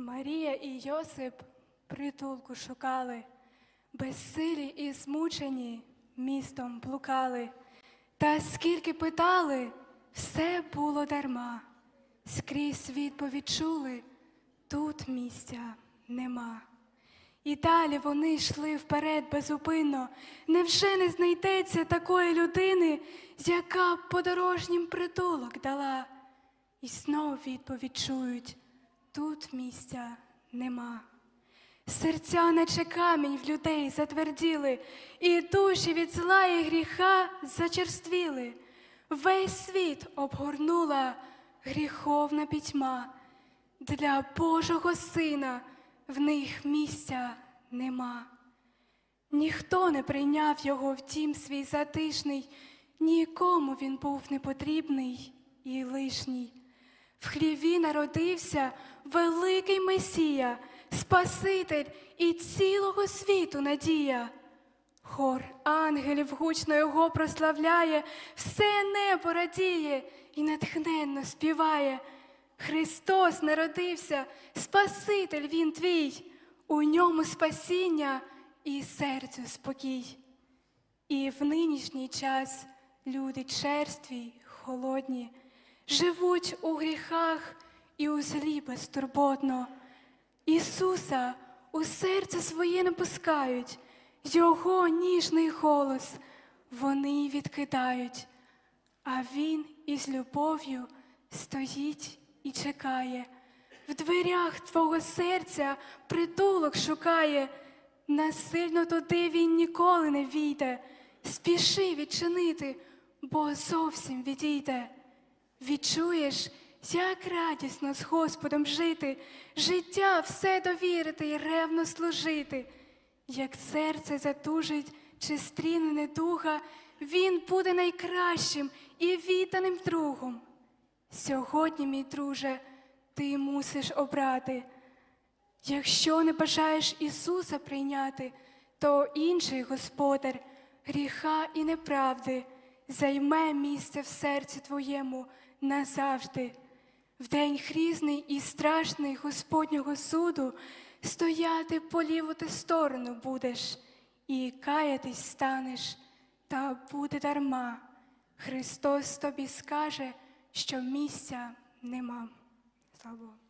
Марія і Йосип притулку шукали, безсилі і змучені містом блукали. Та скільки питали, все було дарма. Скрізь відповідь чули, тут місця нема. І далі вони йшли вперед безупинно. Невже не знайдеться такої людини, яка б подорожнім притулок дала? І знов відповідь чують, тут місця нема. Серця, наче камінь в людей затверділи, і душі від зла і гріха зачерствіли. Весь світ обгорнула гріховна пітьма. Для Божого Сина в них місця нема. Ніхто не прийняв його в дім свій затишний, нікому він був не потрібний і лишній. В хліві народився великий Месія, Спаситель і цілого світу надія. Хор ангелів гучно його прославляє, все небо радіє і натхненно співає. Христос народився, Спаситель Він твій, у ньому спасіння і серцю спокій. І в нинішній час люди черстві, холодні, живуть у гріхах і у злі безтурботно. Ісуса у серце своє не пускають, Його ніжний голос вони відкидають, а Він із любов'ю стоїть і чекає. В дверях твого серця притулок шукає, насильно туди він ніколи не війде. Спіши відчинити, бо зовсім відійде. Відчуєш, як радісно з Господом жити, життя все довірити і ревно служити. Як серце затужить чи стріне недуга, він буде найкращим і відданим другом. Сьогодні, мій друже, ти мусиш обрати. Якщо не бажаєш Ісуса прийняти, то інший Господар гріха і неправди займе місце в серці твоєму назавжди. В день хрізний і страшний Господнього суду стояти по ліву ти сторону будеш і каятись станеш, та буде дарма. Христос тобі скаже, що місця нема. Слава Богу.